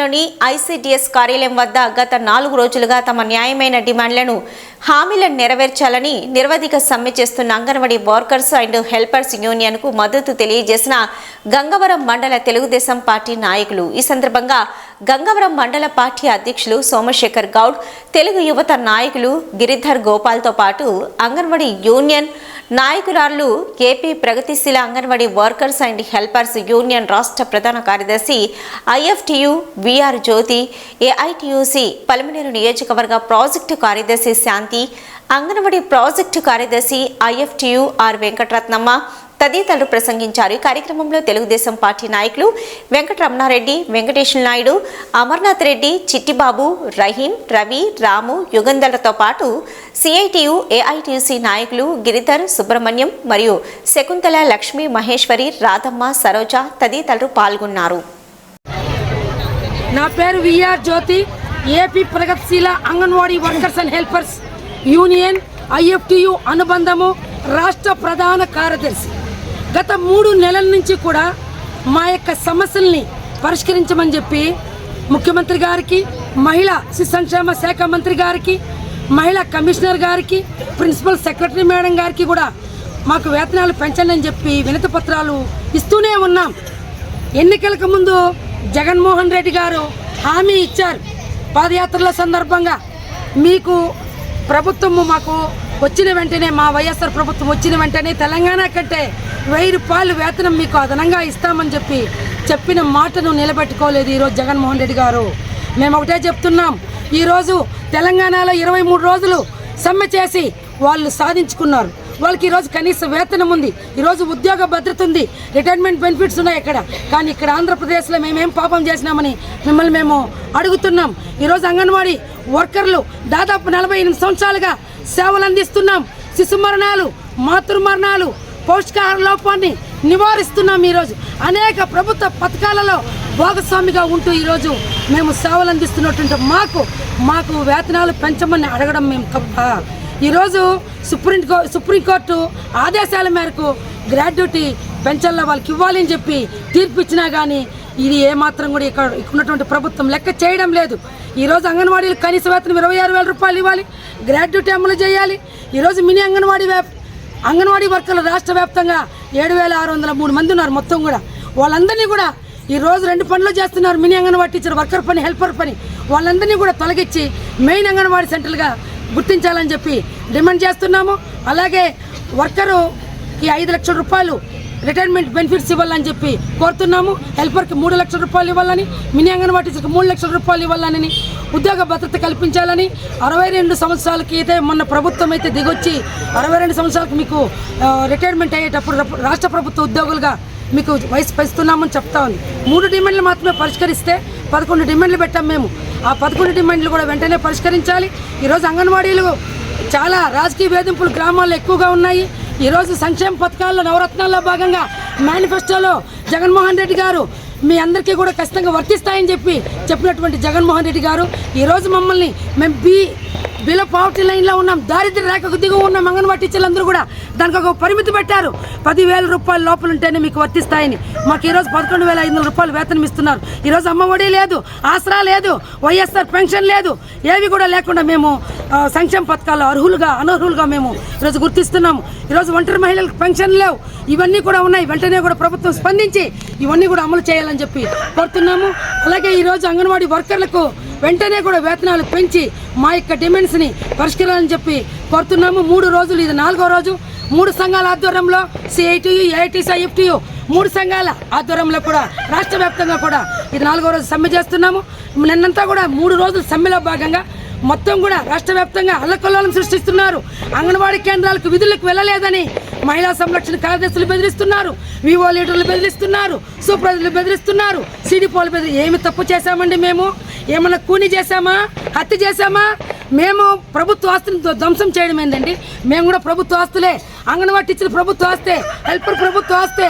పట్టణంలోని ఐసీడీఎస్ కార్యాలయం వద్ద గత నాలుగు రోజులుగా తమ న్యాయమైన డిమాండ్లను హామీలను నెరవేర్చాలని నిర్వధిక సమ్మె చేస్తున్న అంగన్వాడీ వర్కర్స్ అండ్ హెల్పర్స్ యూనియన్కు మద్దతు తెలియజేసిన గంగవరం మండల తెలుగుదేశం పార్టీ నాయకులు. ఈ సందర్భంగా గంగవరం మండల పార్టీ అధ్యక్షులు సోమశేఖర్ గౌడ్ తెలుగు యువత నాయకులు గిరిధర్ గోపాల్తో పాటు అంగన్వాడీ యూనియన్ నాయకురాలు ఏపీ ప్రగతిశీల anganwadi workers and helpers union రాష్ట్ర ప్రధాన కార్యదర్శి IFTU VR Jyothi AITUC Palamaneru నియోజకవర్గ ప్రాజెక్టు కార్యదర్శి శాంతి అంగన్వాడీ ప్రాజెక్టు కార్యదర్శి ఐఎఫ్టియు ఆర్ వెంకటరత్నమ్మ తదితరులు ప్రసంగించారు. ఈ కార్యక్రమంలో తెలుగుదేశం పార్టీ నాయకులు వెంకటరమణారెడ్డి వెంకటేశ్వర నాయుడు అమర్నాథ్ రెడ్డి చిట్టిబాబు రహీం రవి రాము యుగంధర్లతో పాటు సిఐటియు ఏఐటియుసి నాయకులు గిరిధర్ సుబ్రహ్మణ్యం మరియు శకుంతల లక్ష్మీ మహేశ్వరి రాధమ్మ సరోజ తదితరులు పాల్గొన్నారు. నా పేరు విఆర్ జ్యోతి ఏపీ ప్రగతిశీల anganwadi workers and helpers union IFTU అనుబంధము రాష్ట్ర ప్రధాన కార్యదర్శి. గత మూడు నెలల నుంచి కూడా మా యొక్క సమస్యల్ని పరిష్కరించమని చెప్పి ముఖ్యమంత్రి గారికి మహిళా శిశు సంక్షేమ శాఖ మంత్రి గారికి మహిళా కమిషనర్ గారికి ప్రిన్సిపల్ సెక్రటరీ మేడం గారికి కూడా మాకు వేతనాలు పెంచండి అని చెప్పి వినతి పత్రాలు ఇస్తూనే ఉన్నాం. ఎన్నికలకు ముందు జగన్మోహన్ రెడ్డి గారు హామీ ఇచ్చారు. పాదయాత్రల సందర్భంగా మీకు ప్రభుత్వము మాకు వచ్చిన వెంటనే మా వైఎస్ఆర్ ప్రభుత్వం వచ్చిన వెంటనే తెలంగాణ కంటే వెయ్యి రూపాయలు వేతనం మీకు అదనంగా ఇస్తామని చెప్పి చెప్పిన మాటను నిలబెట్టుకోలేదు ఈరోజు జగన్మోహన్ రెడ్డి గారు. మేము ఒకటే చెప్తున్నాం ఈరోజు తెలంగాణలో ఇరవై మూడు రోజులు సమ్మె చేసి వాళ్ళు సాధించుకున్నారు. వాళ్ళకి ఈరోజు కనీస వేతనం ఉంది ఈరోజు ఉద్యోగ భద్రత ఉంది రిటైర్మెంట్ బెనిఫిట్స్ ఉన్నాయి ఇక్కడ కానీ ఇక్కడ ఆంధ్రప్రదేశ్లో మేమేం పాపం చేసినామని మిమ్మల్ని మేము అడుగుతున్నాం. ఈరోజు అంగన్వాడీ వర్కర్లు దాదాపు నలభై ఎనిమిది సంవత్సరాలుగా సేవలు అందిస్తున్నాం శిశు మరణాలు మాతృ మరణాలు పౌష్టికాహార లోపాన్ని నివారిస్తున్నాం ఈరోజు. అనేక ప్రభుత్వ పథకాలలో భాగస్వామిగా ఉంటూ ఈరోజు మేము సేవలు అందిస్తున్నటువంటి మాకు మాకు వేతనాలు పెంచమని అడగడం మేము తప్ప. ఈరోజు సుప్రీం సుప్రీంకోర్టు ఆదేశాల మేరకు గ్రాడ్యుటీ పెన్షన్లో వాళ్ళకి ఇవ్వాలని చెప్పి తీర్పు ఇచ్చినా కానీ ఇది ఏమాత్రం కూడా ఇక్కడ ఇక్కడ ఉన్నటువంటి ప్రభుత్వం లెక్క చేయడం లేదు. ఈరోజు అంగన్వాడీలు కనీస వేతనం ఇరవై ఆరు వేల రూపాయలు ఇవ్వాలి. గ్రాడ్యుయేట్ అమలు చేయాలి. ఈరోజు మినీ అంగన్వాడీ వ్యాప్ అంగన్వాడీ వర్కర్లు రాష్ట్ర వ్యాప్తంగా ఏడు వేల ఆరు వందల మూడు మంది ఉన్నారు మొత్తం కూడా. వాళ్ళందరినీ కూడా ఈరోజు రెండు పనులు చేస్తున్నారు మినీ అంగన్వాడీ టీచర్ వర్కర్ పని హెల్పర్ పని. వాళ్ళందరినీ కూడా తొలగించి మెయిన్ అంగన్వాడీ సెంటర్గా గుర్తించాలని చెప్పి డిమాండ్ చేస్తున్నాము. అలాగే వర్కరు ఈ ఐదు లక్షల రూపాయలు రిటైర్మెంట్ బెనిఫిట్స్ ఇవ్వాలని చెప్పి కోరుతున్నాము. హెల్పర్కి మూడు లక్షల రూపాయలు ఇవ్వాలని మినీ అంగన్వాడీ టీచర్కి మూడు లక్షల రూపాయలు ఇవ్వాలని ఉద్యోగ భద్రత కల్పించాలని అరవై రెండు సంవత్సరాలకి అయితే మొన్న ప్రభుత్వం అయితే దిగొచ్చి అరవై రెండు సంవత్సరాలకు మీకు రిటైర్మెంట్ అయ్యేటప్పుడు రాష్ట్ర ప్రభుత్వ ఉద్యోగులుగా మీకు వయసు పెంచుతున్నామని చెప్తా ఉంది. మూడు డిమాండ్లు మాత్రమే పరిష్కరిస్తే పదకొండు డిమాండ్లు పెట్టాం మేము. ఆ పదకొండు డిమాండ్లు కూడా వెంటనే పరిష్కరించాలి. ఈరోజు అంగన్వాడీలు చాలా రాజకీయ వేధింపులు గ్రామాల్లో ఎక్కువగా ఉన్నాయి. ఈరోజు సంక్షేమ పథకాల్లో నవరత్నాల్లో భాగంగా మేనిఫెస్టోలో జగన్మోహన్ రెడ్డి గారు మీ అందరికీ కూడా ఖచ్చితంగా వర్తిస్తాయని చెప్పి చెప్పినటువంటి జగన్మోహన్ రెడ్డి గారు ఈరోజు మమ్మల్ని మేము బీ బిలో పావర్టీ లైన్లో ఉన్నాం. దారిద్ర్య రేఖకు దిగువ ఉన్న అంగన్వాడీ టీచర్లందరూ కూడా దానికి ఒక పరిమితి పెట్టారు. పదివేల రూపాయల లోపల ఉంటేనే మీకు వర్తిస్తాయని. మాకు ఈరోజు పదకొండు వేల ఐదు వందల రూపాయలు వేతనం ఇస్తున్నారు. ఈరోజు అమ్మఒడి లేదు ఆసరా లేదు వైఎస్ఆర్ పెన్షన్ లేదు. ఏవి కూడా లేకుండా మేము సంక్షేమ పథకాలు అర్హులుగా అనర్హులుగా మేము ఈరోజు గుర్తిస్తున్నాము. ఈరోజు ఒంటరి మహిళలకు పెన్షన్ లేవు. ఇవన్నీ కూడా ఉన్నాయి. వెంటనే కూడా ప్రభుత్వం స్పందించి ఇవన్నీ కూడా అమలు చేయాలని చెప్పి కోరుతున్నాము. అలాగే ఈరోజు అంగన్వాడీ వర్కర్లకు వెంటనే కూడా వేతనాలు పెంచి మా యొక్క డిమాండ్స్ని పరిష్కరించాలని చెప్పి కోరుతున్నాము. మూడు రోజులు ఇది నాలుగో రోజు. మూడు సంఘాల ఆధ్వర్యంలో సిఐటియు ఏఐటీసీ ఐఎఫ్టియు మూడు సంఘాల ఆధ్వర్యంలో కూడా రాష్ట్ర వ్యాప్తంగా కూడా ఇది నాలుగో రోజు సమ్మె చేస్తున్నాము. నిన్నంతా కూడా మూడు రోజులు సమ్మెలో భాగంగా మొత్తం కూడా రాష్ట్ర వ్యాప్తంగా అల్లకల్లోలం సృష్టిస్తున్నారు. అంగన్వాడీ కేంద్రాలకు విధులకు వెళ్ళలేదని మహిళా సంరక్షణ కార్యదర్శులు బెదిరిస్తున్నారు వివో లీడర్లు బెదిరిస్తున్నారు సూపర్వైజర్లు బెదిరిస్తున్నారు. సిడిపోలు బెదిరి ఏమి తప్పు చేశామండి మేము? ఏమన్నా కూని చేశామా? హత్య చేశామా? మేము ప్రభుత్వ ఆస్తుని ధ్వంసం చేయడం ఏందండి? మేము కూడా ప్రభుత్వ ఆస్తులే. అంగన్వాడీ టీచర్ ప్రభుత్వ ఆస్తే హెల్పర్ ప్రభుత్వ ఆస్తే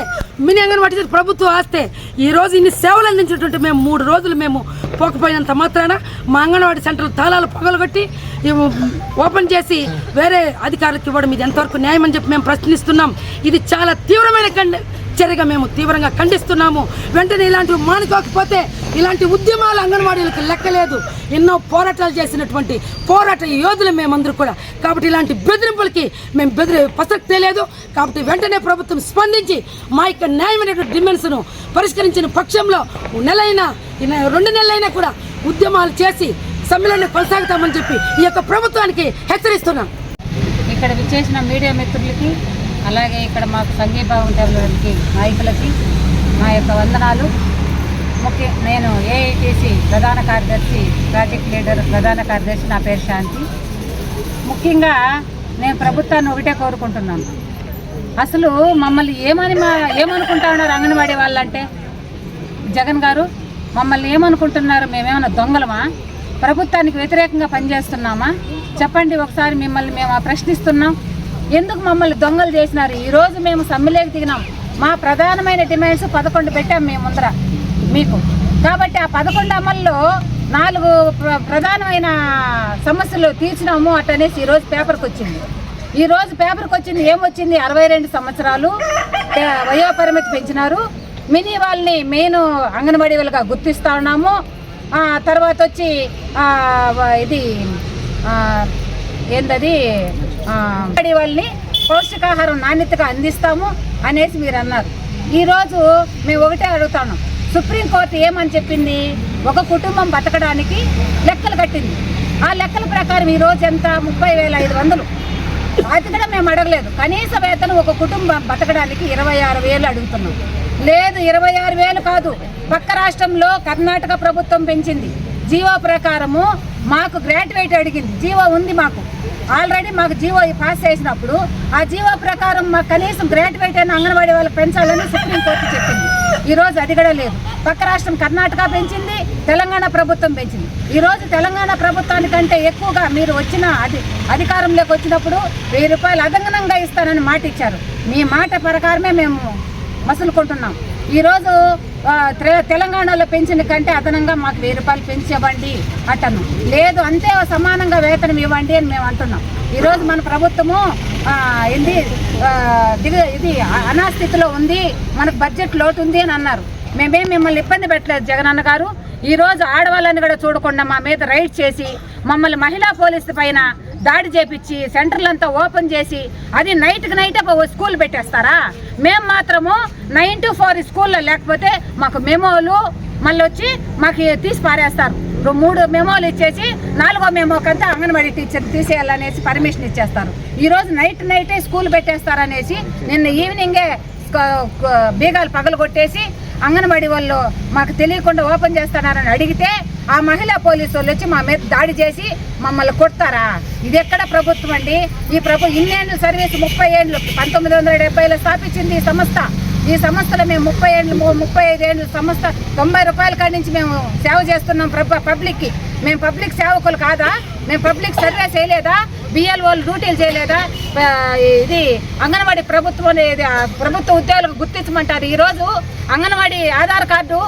మినీ అంగన్వాడీ టీచర్ ప్రభుత్వ ఆస్తే. ఈ రోజు ఇన్ని సేవలు అందించినటువంటి మేము మూడు రోజులు మేము పోకపోయినంత మాత్రాన మా అంగన్వాడీ సెంటర్లు తాళాలు పగలగొట్టి ఓపెన్ చేసి వేరే అధికారులకు ఇవ్వడం ఇది ఎంతవరకు న్యాయం అని చెప్పి మేము ప్రశ్నిస్తున్నాం. ఇది చాలా తీవ్రమైన చర్యగా మేము తీవ్రంగా ఖండిస్తున్నాము. వెంటనే ఇలాంటివి మానుకోకపోతే ఇలాంటి ఉద్యమాలు అంగన్వాడీలకు లెక్కలేదు. ఎన్నో పోరాటాలు చేసినటువంటి పోరాట యోధులు మేమందరూ కూడా. కాబట్టి ఇలాంటి బెదిరింపులకి మేము బెదిరి పసక్తే లేదు. కాబట్టి వెంటనే ప్రభుత్వం స్పందించి మా యొక్క న్యాయమైనటువంటి డిమాండ్స్ను పరిష్కరించిన పక్షంలో నెలైనా ఈ నె- రెండు నెలలైనా కూడా ఉద్యమాలు చేసి సమ్మెలను కొనసాగుతామని చెప్పి ఈ యొక్క ప్రభుత్వానికి హెచ్చరిస్తున్నాం. ఇక్కడ విచ్చేసిన మీడియా మిత్రులకి అలాగే ఇక్కడ మాకు సంఘీభావం తెలియడానికి నాయకులకి మా యొక్క వందనాలు. ముఖ్య నేను ఏఐటీసీ ప్రధాన కార్యదర్శి ప్రాజెక్ట్ లీడర్ ప్రధాన కార్యదర్శి నా పేరు శాంతి. ముఖ్యంగా నేను ప్రభుత్వాన్ని ఒకటే కోరుకుంటున్నాను. అసలు మమ్మల్ని ఏమని మా ఏమనుకుంటా ఉన్నారు అంగన్వాడీ వాళ్ళంటే? జగన్ గారు మమ్మల్ని ఏమనుకుంటున్నారు? మేమేమైనా దొంగలమా? ప్రభుత్వానికి వ్యతిరేకంగా పనిచేస్తున్నామా? చెప్పండి ఒకసారి మిమ్మల్ని మేము ఆ ప్రశ్నిస్తున్నాం. ఎందుకు మమ్మల్ని దొంగలు చేసినారు? ఈరోజు మేము సమ్మెలేకి దిగినాం. మా ప్రధానమైన డిమాండ్స్ పదకొండు పెట్టాం మేము ముందర మీకు. కాబట్టి ఆ పదకొండు అమల్లో నాలుగు ప్ర- ప్రధానమైన సమస్యలు తీర్చినాము అట్టనేసి ఈరోజు పేపర్కి వచ్చింది. ఈరోజు పేపర్కి వచ్చింది ఏమొచ్చింది? అరవై రెండు సంవత్సరాలు వయోపరిమితి పెంచినారు. మినీ వాళ్ళని మెయిన్ అంగన్వాడీ వాళ్ళగా గుర్తిస్తా ఉన్నాము. తర్వాత వచ్చి ఇది ఏందది అంగడి వాళ్ళని పౌష్టికాహారం నాణ్యతగా అందిస్తాము అనేసి మీరు అన్నారు ఈరోజు మేము ఒకటే అడుగుతాను. సుప్రీంకోర్టు ఏమని చెప్పింది? ఒక కుటుంబం బతకడానికి లెక్కలు కట్టింది. ఆ లెక్కల ప్రకారం ఈ రోజు ఎంత? ముప్పై వేల ఐదు వందలు. అది కూడా మేము అడగలేదు. కనీస వేతనం ఒక కుటుంబం బతకడానికి ఇరవై ఆరు వేలు అడుగుతున్నాం. లేదు ఇరవై ఆరు వేలు కాదు. పక్క రాష్ట్రంలో కర్ణాటక ప్రభుత్వం పెంచింది. జీవో ప్రకారము మాకు గ్రాడ్యుయేట్ అడిగింది. జీవో ఉంది మాకు. ఆల్రెడీ మాకు జీవో పాస్ చేసినప్పుడు ఆ జీవో ప్రకారం మాకు కనీసం గ్రాడ్యుయేట్ అయిన అంగన్వాడీ వాళ్ళకి పెంచాలని సుప్రీంకోర్టు చెప్పింది. ఈరోజు రోజు అది కూడా లేదు. పక్క రాష్ట్రం కర్ణాటక పెంచింది తెలంగాణ ప్రభుత్వం పెంచింది. ఈరోజు తెలంగాణ ప్రభుత్వానికంటే ఎక్కువగా మీరు వచ్చిన అధి అధికారంలోకి వచ్చినప్పుడు వెయ్యి రూపాయలు అదనంగా ఇస్తానని మాట ఇచ్చారు మీ మాట ప్రకారమే మేము మసులుకుంటున్నాం. ఈరోజు తెలంగాణలో పెంచిన కంటే అదనంగా మాకు వెయ్యి రూపాయలు పెంచివ్వండి అట్టను లేదు అంతే సమానంగా వేతనం ఇవ్వండి అని మేము అంటున్నాం. ఈరోజు మన ప్రభుత్వము ఇది దిగు ఇది అనాస్థితిలో ఉంది మనకు బడ్జెట్ లోటు ఉంది అని అన్నారు. మేమేం మిమ్మల్ని ఇబ్బంది పెట్టలేదు జగనన్న గారు. ఈరోజు ఆడవాళ్ళని కూడా చూడకుండా మా మీద రైడ్ చేసి మమ్మల్ని మహిళా పోలీసు పైన దాడి చేపించి సెంటర్లంతా ఓపెన్ చేసి అది నైట్కి నైట్ స్కూల్ పెట్టేస్తారా? మేము మాత్రము నైన్ టు ఫోర్ స్కూల్లో లేకపోతే మాకు మెమోలు మళ్ళీ వచ్చి మాకు తీసి పారేస్తారు. మూడు మెమోలు ఇచ్చేసి నాలుగో మెమోకంతా అంగన్వాడీ టీచర్ తీసేయాలనేసి పర్మిషన్ ఇచ్చేస్తారు. ఈరోజు నైట్ నైటే స్కూల్ పెట్టేస్తారనేసి నిన్న ఈవినింగే బీగాలు పగలు కొట్టేసి అంగన్వాడీ వాళ్ళు మాకు తెలియకుండా ఓపెన్ చేస్తున్నారని అడిగితే ఆ మహిళా పోలీసు వాళ్ళు వచ్చి మా మీద దాడి చేసి మమ్మల్ని కొడతారా? ఇది ఎక్కడ ప్రభుత్వం అండి? ఈ ప్రభు ఇన్నేళ్ళు సర్వీస్ ముప్పై ఏళ్ళు పంతొమ్మిది వందల డెబ్బైలో స్థాపించింది ఈ సంస్థ. ఈ సంస్థలో మేము ముప్పై ఏళ్ళు ముప్పై ఐదు ఏళ్ళు సంస్థ తొంభై రూపాయల కాడి నుంచి మేము సేవ చేస్తున్నాం ప్రభ పబ్లిక్కి. మేము పబ్లిక్ సేవకులు కాదా? మేము పబ్లిక్ సర్వీస్ చేయలేదా? బిఎల్ఓలు డ్యూటీలు చేయలేదా? ఇది అంగన్వాడీ ప్రభుత్వం ప్రభుత్వ ఉద్యోగులకు గుర్తించమంటారు. ఈరోజు అంగన్వాడీ ఆధార్ కార్డు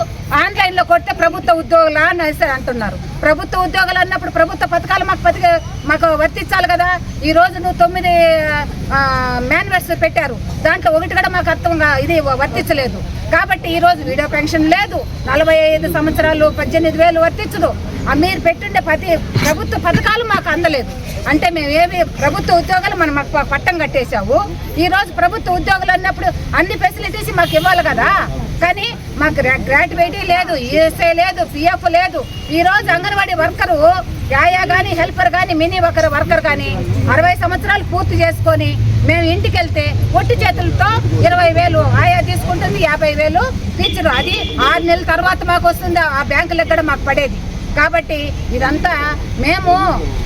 ఆన్లైన్లో కొడితే ప్రభుత్వ ఉద్యోగులా అని అంటున్నారు. ప్రభుత్వ ఉద్యోగులు అన్నప్పుడు ప్రభుత్వ పథకాలు మాకు పథక మాకు వర్తించాలి కదా. ఈ రోజు నువ్వు తొమ్మిది మాన్యువల్స్ పెట్టారు. దాంట్లో ఒకటి కూడా మాకు అర్థంగా ఇది వర్తించలేదు. కాబట్టి ఈరోజు వీడియో పెన్షన్ లేదు. నలభై ఐదు సంవత్సరాలు పద్దెనిమిది వేలు వర్తించదు. ఆ మీరు పెట్టుండే ప్రతి ప్రభుత్వ పథకాలు మాకు అందలేదు. అంటే మేము ఏమి ప్రభుత్వ ఉద్యోగాలు మనం మాకు పట్టం కట్టేశావు. ఈరోజు ప్రభుత్వ ఉద్యోగులు అన్నప్పుడు అన్ని ఫెసిలిటీస్ మాకు ఇవ్వాలి కదా. కానీ మాకు గ్రాడ్యుయేటీ లేదు ఈఎస్ఐ లేదు పిఎఫ్ లేదు. ఈ రోజు అంగన్వాడీ వర్కరు యాయా కానీ హెల్పర్ కానీ మినీ వర్కర్ వర్కర్ కానీ అరవై సంవత్సరాలు పూర్తి చేసుకొని మేము ఇంటికి వెళ్తే ఒట్టి చేతులతో ఇరవై వేలు ఆయా తీసుకుంటుంది యాభై వేలు టీచరు అది ఆరు నెలల తర్వాత మాకు వస్తుంది? ఆ బ్యాంకులు ఎక్కడ మాకు పడేది? కాబట్టి ఇదంతా మేము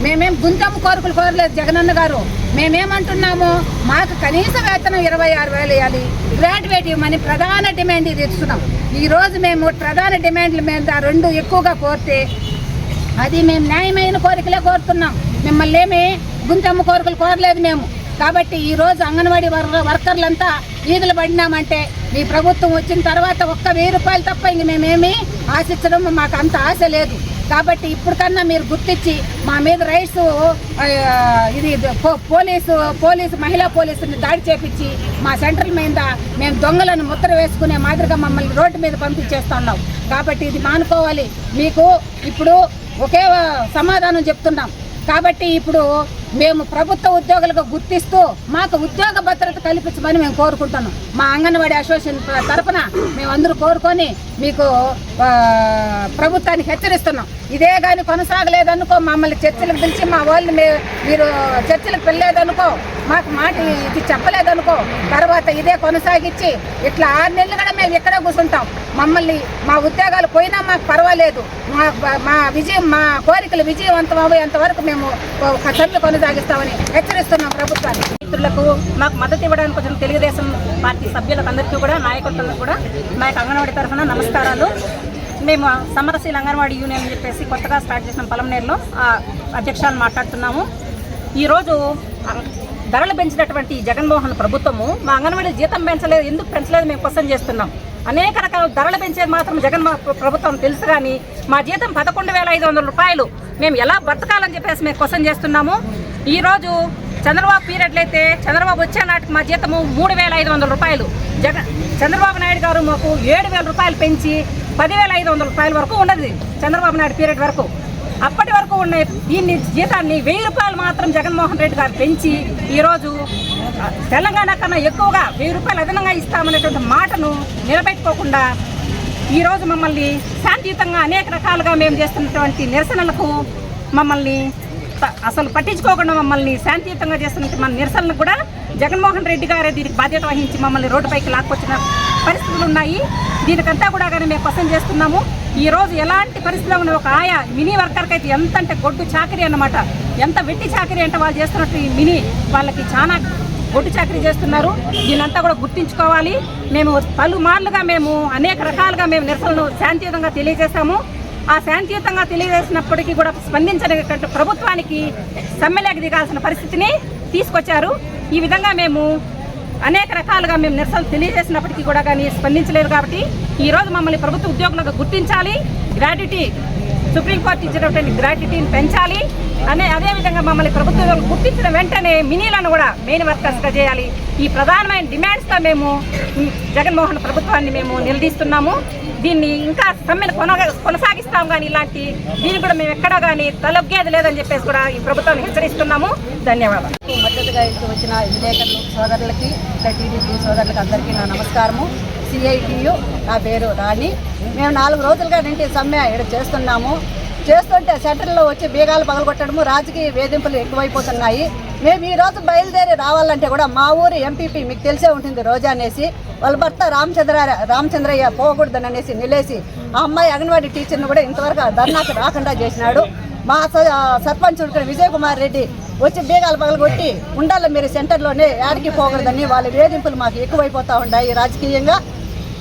మేమేం గుంతమ్మ కోరికలు కోరలేదు జగనన్న గారు. మేమేమంటున్నాము మాకు కనీస వేతనం ఇరవై ఆరు వేలు ఇవ్వాలి. గ్రాడ్యుయేట్ ఇవ్వమని ప్రధాన డిమాండ్ ఇది ఇస్తున్నాం. ఈరోజు మేము ప్రధాన డిమాండ్ల మీద రెండు ఎక్కువగా కోరితే అది మేము న్యాయమైన కోరికలే కోరుతున్నాం. మిమ్మల్ని ఏమి గుంతమ్మ కోరికలు కోరలేదు మేము. కాబట్టి ఈరోజు అంగన్వాడీ వర్ వర్కర్లంతా ఈదులు పడినామంటే మీ ప్రభుత్వం వచ్చిన తర్వాత ఒక్క వెయ్యి రూపాయలు తప్ప ఇంక మేమేమి ఆశించడం మాకు అంత ఆశ లేదు. కాబట్టి ఇప్పటికన్నా మీరు గుర్తించి మా మీద రైట్స్ ఇది పోలీసు పోలీసు మహిళా పోలీసుని దాడి చేపించి మా సెంట్రల్ మీద మేము దొంగలను ముద్ర వేసుకునే మాదిరిగా మమ్మల్ని రోడ్డు మీద పంపించేస్తున్నాం కాబట్టి ఇది మానుకోవాలి. మీకు ఇప్పుడు ఒకే సమాధానం చెప్తున్నాం. కాబట్టి ఇప్పుడు మేము ప్రభుత్వ ఉద్యోగులకు గుర్తిస్తూ మాకు ఉద్యోగ భద్రత కల్పించమని మేము కోరుకుంటున్నాం. మా అంగన్వాడీ అసోసియేషన్ తరఫున మేమందరూ కోరుకొని మీకు ప్రభుత్వాన్ని ప్రభుత్వానికి హెచ్చరిస్తున్నాం. ఇదే కానీ కొనసాగలేదనుకో మమ్మల్ని చర్చలకు పిలిచి మా వాళ్ళు మీరు చర్చలకు వెళ్ళలేదనుకో మాకు మాట ఇది చెప్పలేదనుకో తర్వాత ఇదే కొనసాగించి ఇట్లా ఆరు నెలలు కూడా మేము ఇక్కడే కూర్చుంటాం. మమ్మల్ని మా ఉద్యోగాలు పోయినా మాకు పర్వాలేదు. మా మా విజయం మా కోరికలు విజయవంతం అయ్యేంత వరకు మేము సభ్యులు కొనసాగిస్తామని హెచ్చరిస్తున్నాం ప్రభుత్వాన్ని. మిత్రులకు మాకు మద్దతు ఇవ్వడానికి కొంచెం తెలుగుదేశం పార్టీ సభ్యులకు అందరికీ కూడా నాయకులకు కూడా మా యొక్క అంగన్వాడీ తరఫున నమస్కారాలు. మేము సమరశీల అంగన్వాడీ యూనియన్ అని చెప్పేసి కొత్తగా స్టార్ట్ చేసిన పలమనేరులో ఆ మాట్లాడుతున్నాము. ఈరోజు ధరలు పెంచినటువంటి జగన్మోహన్ ప్రభుత్వము మా అంగన్వాడీ జీతం పెంచలేదు ఎందుకు పెంచలేదు మేము క్వశ్చన్ చేస్తున్నాం. అనేక రకాల ధరలు పెంచేది మాత్రం జగన్ ప్రభుత్వం తెలుసు కానీ మా జీతం పదకొండు వేల ఐదు వందల రూపాయలు. మేము ఎలా బ్రతకాలని చెప్పేసి మేము క్వశ్చన్ చేస్తున్నాము. ఈరోజు చంద్రబాబు పీరియడ్లు అయితే చంద్రబాబు వచ్చే నాటికి మా జీతము మూడు వేల ఐదు వందల రూపాయలు. జగన్ చంద్రబాబు నాయుడు గారు మాకు ఏడు వేల రూపాయలు పెంచి పదివేల ఐదు వందల రూపాయల వరకు ఉన్నది చంద్రబాబు నాయుడు పీరియడ్ వరకు. అప్పటి వరకు ఉన్న దీన్ని జీతాన్ని వెయ్యి రూపాయలు మాత్రం జగన్మోహన్ రెడ్డి గారు పెంచి ఈరోజు తెలంగాణ కన్నా ఎక్కువగా వెయ్యి రూపాయలు అదనంగా ఇస్తామనేటువంటి మాటను నిలబెట్టుకోకుండా ఈరోజు మమ్మల్ని శాంతియుతంగా అనేక రకాలుగా మేము చేస్తున్నటువంటి నిరసనలకు మమ్మల్ని అసలు పట్టించుకోకుండా మమ్మల్ని శాంతియుతంగా చేస్తున్న మన నిరసనలకు కూడా జగన్మోహన్ రెడ్డి గారే దీనికి బాధ్యత వహించి మమ్మల్ని రోడ్డుపైకి లాక్కొచ్చిన పరిస్థితులు ఉన్నాయి దీనికంతా కూడా కానీ మేము క్వశ్చన్ చేస్తున్నాము. ఈ రోజు ఎలాంటి పరిస్థితిలో ఉన్న ఒక ఆయా మినీ వర్కర్కి అయితే ఎంత అంటే గొడ్డు చాకరీ అన్నమాట. ఎంత వెట్టి చాకరీ అంటే వాళ్ళు చేస్తున్నట్టు ఈ మినీ వాళ్ళకి చాలా గొడ్డు చాకరీ చేస్తున్నారు. దీనంతా కూడా గుర్తించుకోవాలి. మేము పలుమార్లుగా మేము అనేక రకాలుగా మేము నిరసనలు శాంతియుతంగా తెలియజేశాము. ఆ శాంతియుతంగా తెలియజేసినప్పటికీ కూడా స్పందించలేటువంటి ప్రభుత్వానికి సమ్మెలేక దిగాల్సిన పరిస్థితిని తీసుకొచ్చారు. ఈ విధంగా మేము అనేక రకాలుగా మేము నిరసనలు తెలియజేసినప్పటికీ కూడా కానీ స్పందించలేదు కాబట్టి ఈ రోజు మమ్మల్ని ప్రభుత్వ ఉద్యోగులకు గుర్తించాలి. గ్రాడ్యుటీ సుప్రీంకోర్టు ఇచ్చినటువంటి గ్రాట్యుటీని పెంచాలి. అనే అదేవిధంగా మమ్మల్ని ప్రభుత్వం గుర్తించిన వెంటనే మినీలను కూడా మెయిన్ వర్కర్స్గా చేయాలి. ఈ ప్రధానమైన డిమాండ్స్తో మేము జగన్మోహన్ ప్రభుత్వాన్ని మేము నిలదీస్తున్నాము. దీన్ని ఇంకా సమ్మెను కొనగ కొనసాగిస్తాం కానీ ఇలాంటి దీన్ని కూడా మేము ఎక్కడా కానీ తలొగ్గేది లేదని చెప్పేసి కూడా ఈ ప్రభుత్వాన్ని హెచ్చరిస్తున్నాము. ధన్యవాదాలు. మద్దతుగా ఇక్కడికి వచ్చిన విలేకరులు సోదరులకి ఇంకా టీడీపీ సోదరులకి అందరికీ నా నమస్కారము. సిఐటియు నా పేరు రాణి. మేము నాలుగు రోజులుగా నింటి సమ్మె ఇక్కడ చేస్తున్నాము. చేస్తుంటే సెంటర్లో వచ్చి బీగాలు పగలగొట్టడము రాజకీయ వేధింపులు ఎక్కువైపోతున్నాయి. మేము ఈ రోజు బయలుదేరి రావాలంటే కూడా మా ఊరు ఎంపీపీ మీకు తెలిసే ఉంటుంది రోజా అనేసి. వాళ్ళ భర్త రామచంద్ర రామచంద్రయ్య పోకూడదని అనేసి నిలేసి ఆ అమ్మాయి అంగన్వాడీ టీచర్ని కూడా ఇంతవరకు ఆ ధర్నాకు రాకుండా చేసినాడు. మా స- సర్పంచ్ విజయ్ కుమార్ రెడ్డి వచ్చి బీగాలు పగలగొట్టి ఉండాలి మీరు సెంటర్లోనే యాడికి పోకూడదని వాళ్ళ వేధింపులు మాకు ఎక్కువైపోతూ ఉన్నాయి రాజకీయంగా.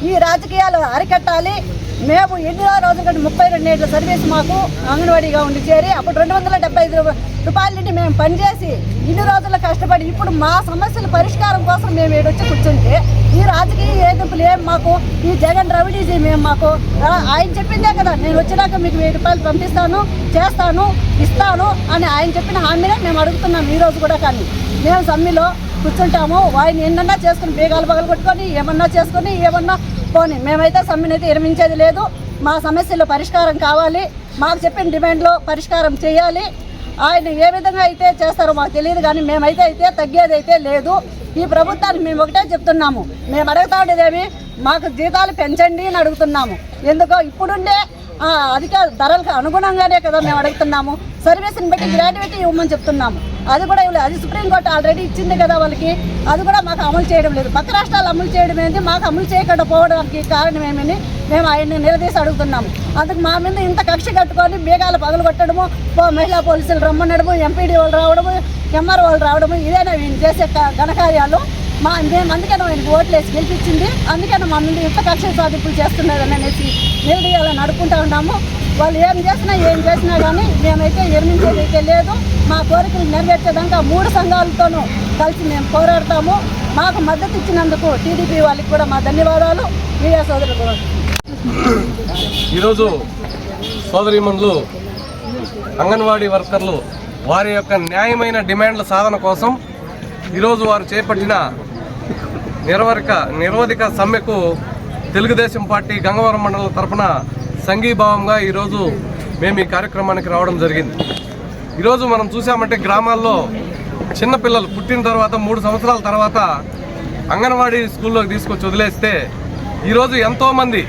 ఈ రాజకీయాలు అరికట్టాలి. మేము ఎన్నో రోజుల కంటే ముప్పై రెండు ఏళ్ళ సర్వీస్ మాకు అంగన్వాడీగా ఉండి చేరి అప్పుడు రెండు వందల డెబ్బై ఐదు రూపాయల నుండి మేము పనిచేసి ఇన్ని రోజులు కష్టపడి ఇప్పుడు మా సమస్యల పరిష్కారం కోసం మేము ఏడొచ్చి కూర్చుంటే ఈ రాజకీయ ఏదింపులు ఏం మాకు ఈ జగన్ రవిడీజీ మేము మాకు ఆయన చెప్పిందే కదా నేను వచ్చినాక మీకు వెయ్యి రూపాయలు పంపిస్తాను చేస్తాను ఇస్తాను అని ఆయన చెప్పిన హామీనే మేము అడుగుతున్నాం ఈ రోజు కూడా కానీ. మేము సమ్మిలో కూర్చుంటాము వాయిని ఎన్నన్నా చేసుకుని బేగాలు పగలు కొట్టుకొని ఏమన్నా చేసుకొని ఏమన్నా పోనీ. మేమైతే సమ్మెనైతే విరమించేది లేదు. మా సమస్యలు పరిష్కారం కావాలి. మాకు చెప్పిన డిమాండ్లో పరిష్కారం చేయాలి. ఆయన ఏ విధంగా అయితే చేస్తారో మాకు తెలియదు కానీ మేమైతే అయితే తగ్గేది అయితే లేదు. ఈ ప్రభుత్వాన్ని మేము ఒకటే చెప్తున్నాము. మేము అడుగుతా ఉండేదేమి మాకు జీతాలు పెంచండి అని అడుగుతున్నాము. ఎందుకో ఇప్పుడుండే అధిక ధరలకు అనుగుణంగానే కదా మేము అడుగుతున్నాము. సర్వీస్ని బట్టి గ్రాడ్యుయేట్ ఇవ్వమని చెప్తున్నాము. అది కూడా ఇవ్వలేదు. అది సుప్రీంకోర్టు ఆల్రెడీ ఇచ్చింది కదా వాళ్ళకి. అది కూడా మాకు అమలు చేయడం లేదు. పక్క రాష్ట్రాలు అమలు చేయడం ఏంటి మాకు అమలు చేయకుండా పోవడానికి కారణం ఏమని మేము ఆయన్ని నిలదీసి అడుగుతున్నాము అందుకు మా మీద ఇంత కక్ష కట్టుకొని బీగాలు పగలు కొట్టడము మహిళా పోలీసులు రమ్మనడము ఎంపీడీ వాళ్ళు రావడము ఎంఆర్ వాళ్ళు రావడము ఇదేనా వీళ్ళు చేసే క- ఘనకార్యాలు? మా మేము అందుకని ఆయనకు ఓట్లు వేసి గెలిపించింది. అందుకని మా మీద ఇంత కక్ష సాధింపులు చేస్తున్నారని అనేసి నిలదీయాలని అడుక్కుంటా ఉన్నాము. వాళ్ళు ఏం చేసినా ఏం చేసినా కానీ మేమైతే నిర్మించేదైతే అయితే లేదు. మా కోరికలు నెరవేర్చేదాకా మూడు సంఘాలతోనూ కలిసి మేము పోరాడతాము. మాకు మద్దతు ఇచ్చినందుకు టీడీపీ వాళ్ళకి కూడా మా ధన్యవాదాలు. మీడియా సోదరులు కూడా. ఈరోజు సోదరిమణులు అంగన్వాడీ వర్కర్లు వారి యొక్క న్యాయమైన డిమాండ్ల సాధన కోసం ఈరోజు వారు చేపట్టిన నిరవరిక నిరోధిక సమ్మెకు తెలుగుదేశం పార్టీ గంగవరం మండలం తరపున సంఘీభావంగా ఈరోజు మేము ఈ కార్యక్రమానికి రావడం జరిగింది. ఈరోజు మనం చూసామంటే గ్రామాల్లో చిన్నపిల్లలు పుట్టిన తర్వాత మూడు సంవత్సరాల తర్వాత అంగన్వాడీ స్కూల్లోకి తీసుకొచ్చి వదిలేస్తే ఈరోజు ఎంతోమంది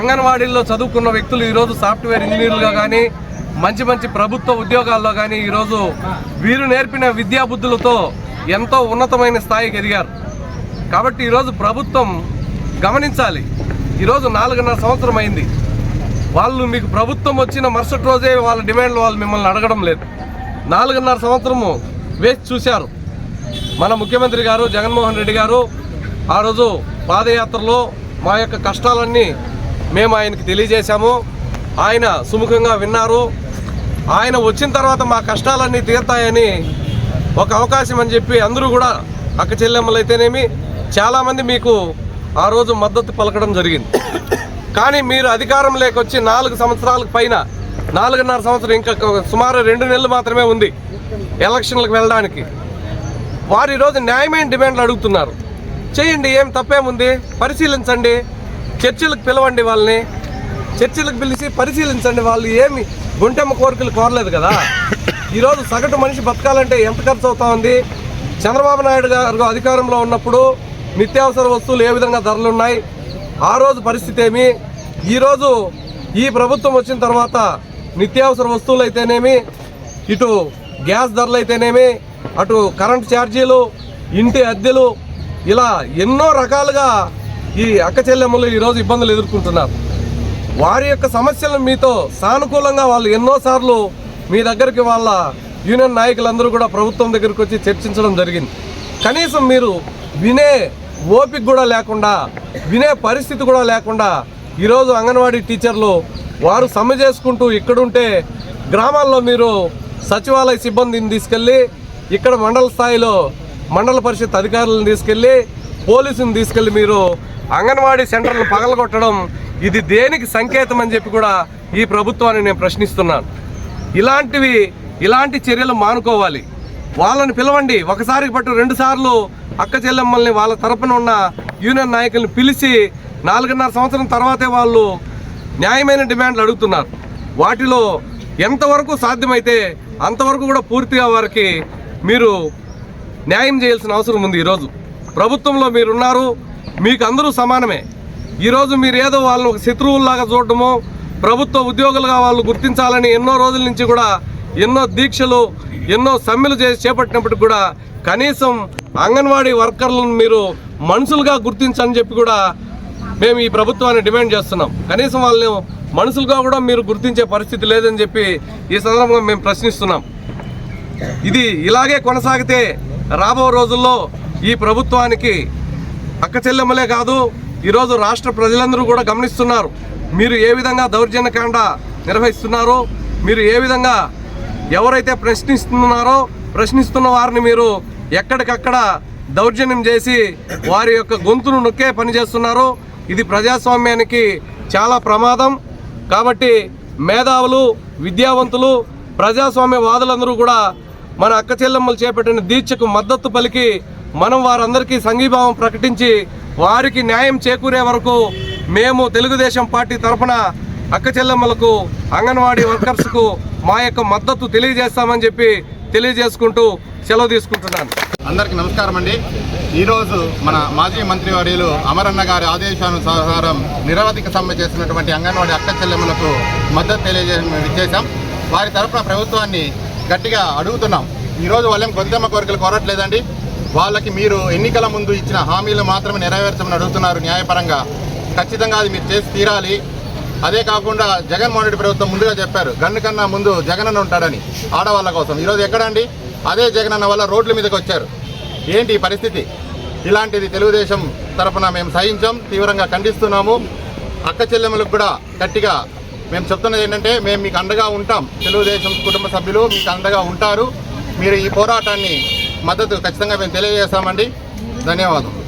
అంగన్వాడీల్లో చదువుకున్న వ్యక్తులు ఈరోజు సాఫ్ట్వేర్ ఇంజనీర్లుగా కానీ మంచి మంచి ప్రభుత్వ ఉద్యోగాల్లో కానీ ఈరోజు వీరు నేర్పిన విద్యాబుద్ధులతో ఎంతో ఉన్నతమైన స్థాయికి ఎదిగారు. కాబట్టి ఈరోజు ప్రభుత్వం గమనించాలి. ఈరోజు నాలుగున్నర సంవత్సరం అయింది. వాళ్ళు మీకు ప్రభుత్వం వచ్చిన మరుసటి రోజే వాళ్ళ డిమాండ్లు వాళ్ళు మిమ్మల్ని అడగడం లేదు. నాలుగున్నర సంవత్సరము వేచి చూశారు. మన ముఖ్యమంత్రి గారు జగన్మోహన్ రెడ్డి గారు ఆ రోజు పాదయాత్రలో మా యొక్క కష్టాలన్నీ మేము ఆయనకి తెలియజేశాము. ఆయన సుముఖంగా విన్నారు. ఆయన వచ్చిన తర్వాత మా కష్టాలన్నీ తీరుతాయని ఒక అవకాశం అని చెప్పి అందరూ కూడా అక్క చెల్లెమ్మలు అయితేనేమి చాలామంది మీకు ఆ రోజు మద్దతు పలకడం జరిగింది. కానీ మీరు అధికారం లేకొచ్చి నాలుగు సంవత్సరాలకు పైన నాలుగున్నర సంవత్సరం ఇంకా సుమారు రెండు నెలలు మాత్రమే ఉంది ఎలక్షన్లకు వెళ్ళడానికి. వారు ఈరోజు న్యాయమైన డిమాండ్లు అడుగుతున్నారు. చేయండి ఏం తప్పేముంది? పరిశీలించండి. చర్చలకు పిలవండి వాళ్ళని. చర్చలకు పిలిచి పరిశీలించండి వాళ్ళు ఏమి గుంటెమ్మ కోరికలు కోరలేదు కదా. ఈరోజు సగటు మనిషి బతకాలంటే ఎంత ఖర్చు అవుతా ఉంది? చంద్రబాబు నాయుడు గారు అధికారంలో ఉన్నప్పుడు నిత్యావసర వస్తువులు ఏ విధంగా ధరలు ఉన్నాయి? ఆ రోజు పరిస్థితి ఏమి? ఈరోజు ఈ ప్రభుత్వం వచ్చిన తర్వాత నిత్యావసర వస్తువులు అయితేనేమి ఇటు గ్యాస్ ధరలు అయితేనేమి అటు కరెంట్ ఛార్జీలు ఇంటి అద్దెలు ఇలా ఎన్నో రకాలుగా ఈ అక్క చెల్లెమ్మలు ఈరోజు ఇబ్బందులు ఎదుర్కొంటున్నారు. వారి యొక్క సమస్యలను మీతో సానుకూలంగా వాళ్ళు ఎన్నోసార్లు మీ దగ్గరికి వాళ్ళ యూనియన్ నాయకులందరూ కూడా ప్రభుత్వం దగ్గరికి వచ్చి చర్చించడం జరిగింది. కనీసం మీరు వినే ఓపిక కూడా లేకుండా వినే పరిస్థితి కూడా లేకుండా ఈరోజు అంగన్వాడీ టీచర్లు వారు సమ్మె చేసుకుంటూ ఇక్కడుంటే గ్రామాల్లో మీరు సచివాలయ సిబ్బందిని తీసుకెళ్ళి ఇక్కడ మండల స్థాయిలో మండల పరిషత్ అధికారులను తీసుకెళ్ళి పోలీసుని తీసుకెళ్ళి మీరు అంగన్వాడీ సెంటర్లు పగలగొట్టడం ఇది దేనికి సంకేతం అని చెప్పి కూడా ఈ ప్రభుత్వాన్ని నేను ప్రశ్నిస్తున్నాను. ఇలాంటివి ఇలాంటి చర్యలు మానుకోవాలి. వాళ్ళని పిలవండి. ఒకసారి పట్టు రెండుసార్లు అక్క చెల్లెమ్మల్ని వాళ్ళ తరపున ఉన్న యూనియన్ నాయకుల్ని పిలిచి నాలుగున్నర సంవత్సరం తర్వాతే వాళ్ళు న్యాయమైన డిమాండ్లు అడుగుతున్నారు. వాటిలో ఎంతవరకు సాధ్యమైతే అంతవరకు కూడా పూర్తిగా వారికి మీరు న్యాయం చేయాల్సిన అవసరం ఉంది ఈరోజు. ప్రభుత్వంలో మీరున్నారు మీకు అందరూ సమానమే. ఈరోజు మీరు ఏదో వాళ్ళని ఒక శత్రువుల్లాగా చూడటము ప్రభుత్వ ఉద్యోగులుగా వాళ్ళు గుర్తించాలని ఎన్నో రోజుల నుంచి కూడా ఎన్నో దీక్షలు ఎన్నో సమ్మెలు చేసి చేపట్టినప్పటికి కూడా కనీసం అంగన్వాడీ వర్కర్లను మీరు మనుషులుగా గుర్తించని చెప్పి కూడా మేము ఈ ప్రభుత్వాన్ని డిమాండ్ చేస్తున్నాం. కనీసం వాళ్ళని మనుషులుగా కూడా మీరు గుర్తించే పరిస్థితి లేదని చెప్పి ఈ సందర్భంగా మేము ప్రశ్నిస్తున్నాం. ఇది ఇలాగే కొనసాగితే రాబో రోజుల్లో ఈ ప్రభుత్వానికి అక్క చెల్లెమ్మలే కాదు ఈరోజు రాష్ట్ర ప్రజలందరూ కూడా గమనిస్తున్నారు. మీరు ఏ విధంగా దౌర్జన్యకాండ నిర్వహిస్తున్నారో మీరు ఏ విధంగా ఎవరైతే ప్రశ్నిస్తున్నారో ప్రశ్నిస్తున్న వారిని మీరు ఎక్కడికక్కడ దౌర్జన్యం చేసి వారి యొక్క గొంతును నొక్కే పనిచేస్తున్నారు ఇది ప్రజాస్వామ్యానికి చాలా ప్రమాదం. కాబట్టి మేధావులు విద్యావంతులు ప్రజాస్వామ్య వాదులందరూ కూడా మన అక్క చెల్లెమ్మలు చేపట్టిన దీక్షకు మద్దతు పలికి మనం వారందరికీ సంఘీభావం ప్రకటించి వారికి న్యాయం చేకూరే వరకు మేము తెలుగుదేశం పార్టీ తరఫున అక్క చెల్లెమ్మలకు అంగన్వాడీ వర్కర్స్కు మా యొక్క మద్దతు తెలియజేస్తామని చెప్పి తెలియజేసుకుంటూ సెలవు తీసుకుంటున్నాను. అందరికీ నమస్కారం అండి. ఈరోజు మన మాజీ మంత్రి వర్యులు అమరన్న గారి ఆదేశానుసారం నిరవధిక సమ్మె చేసినటువంటి అంగన్వాడీ అక్క చెల్లెములకు మద్దతు తెలియజేసి ఇచ్చేసాం వారి తరఫున ప్రభుత్వాన్ని గట్టిగా అడుగుతున్నాం. ఈరోజు వాళ్ళేం గొంతెమ్మ కోరికలు కోరట్లేదండి. వాళ్ళకి మీరు ఎన్నికల ముందు ఇచ్చిన హామీలు మాత్రమే నెరవేర్చమని అడుగుతున్నారు న్యాయపరంగా. ఖచ్చితంగా అది మీరు చేసి తీరాలి. అదే కాకుండా జగన్మోహన్ రెడ్డి ప్రభుత్వం ముందుగా చెప్పారు గన్ను కన్నా ముందు జగన్ ఉంటాడని ఆడవాళ్ళ కోసం. ఈరోజు ఎక్కడండి? అదే జగనన్న వల్ల రోడ్ల మీదకి వచ్చారు. ఏంటి ఈ పరిస్థితి? ఇలాంటిది తెలుగుదేశం తరఫున మేము సహించాం తీవ్రంగా ఖండిస్తున్నాము. అక్క చెల్లెములకు కూడా గట్టిగా మేము చెప్తున్నది ఏంటంటే మేము మీకు అండగా ఉంటాం. తెలుగుదేశం కుటుంబ సభ్యులు మీకు అండగా ఉంటారు. మీరు ఈ పోరాటాన్ని మద్దతు ఖచ్చితంగా మేము తెలియజేస్తామండి. ధన్యవాదం.